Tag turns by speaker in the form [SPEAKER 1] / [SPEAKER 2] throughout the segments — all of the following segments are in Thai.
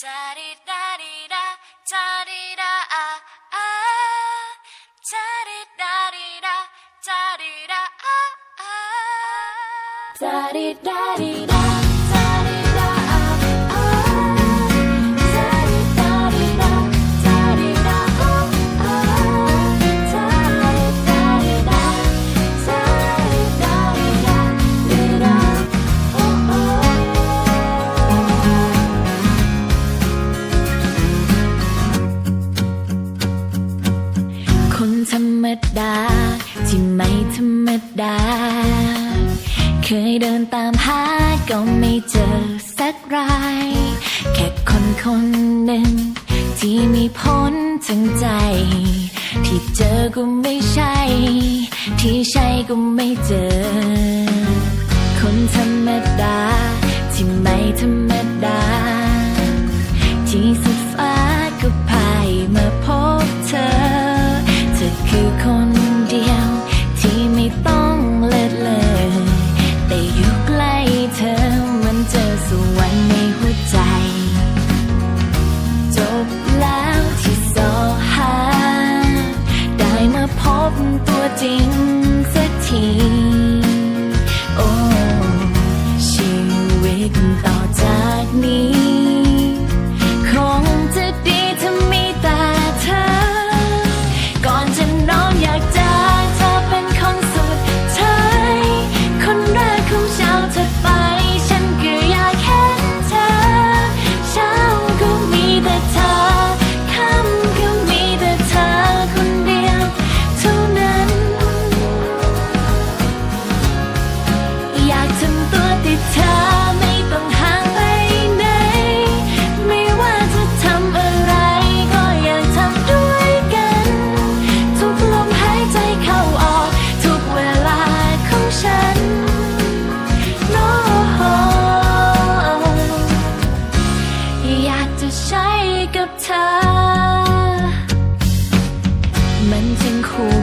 [SPEAKER 1] 짜리라리라 짜릿라 아아. 짜리라리라 아, 아. 짜릿라 아아. 짜리라리라. รรมดา เคยเดินตามหาก็ไม่เจอสักราย แค่คนคนหนึ่ง ที่มีพ้นทั้งใจ ที่เจอก็ไม่ใช่ ที่ใช่ก็ไม่เจอ คนธรรมดา ที่ไม่ธรรมดา ที่สุด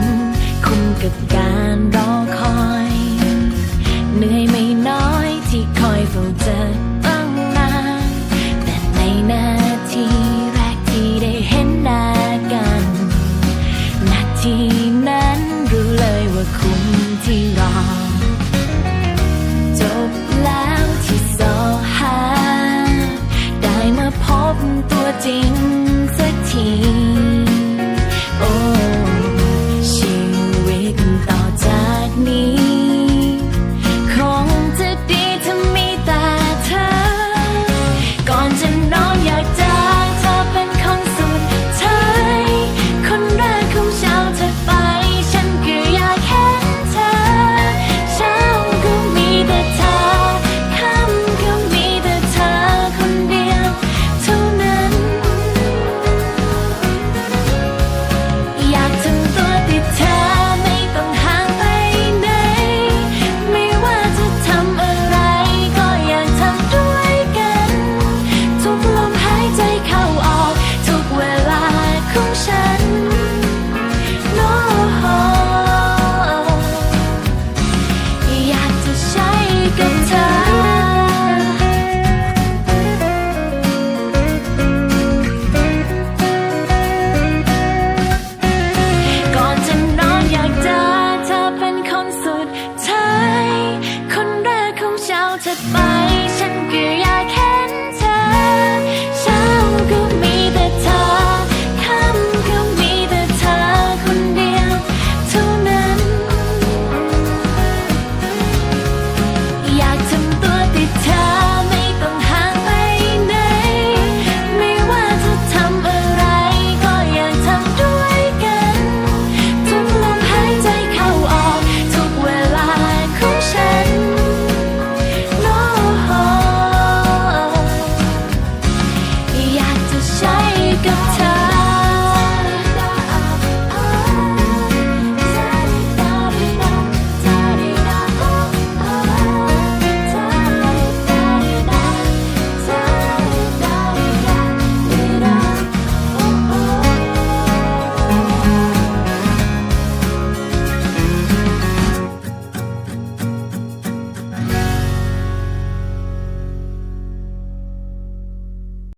[SPEAKER 1] ม คุ้มกับการรอคอย เหนื่อย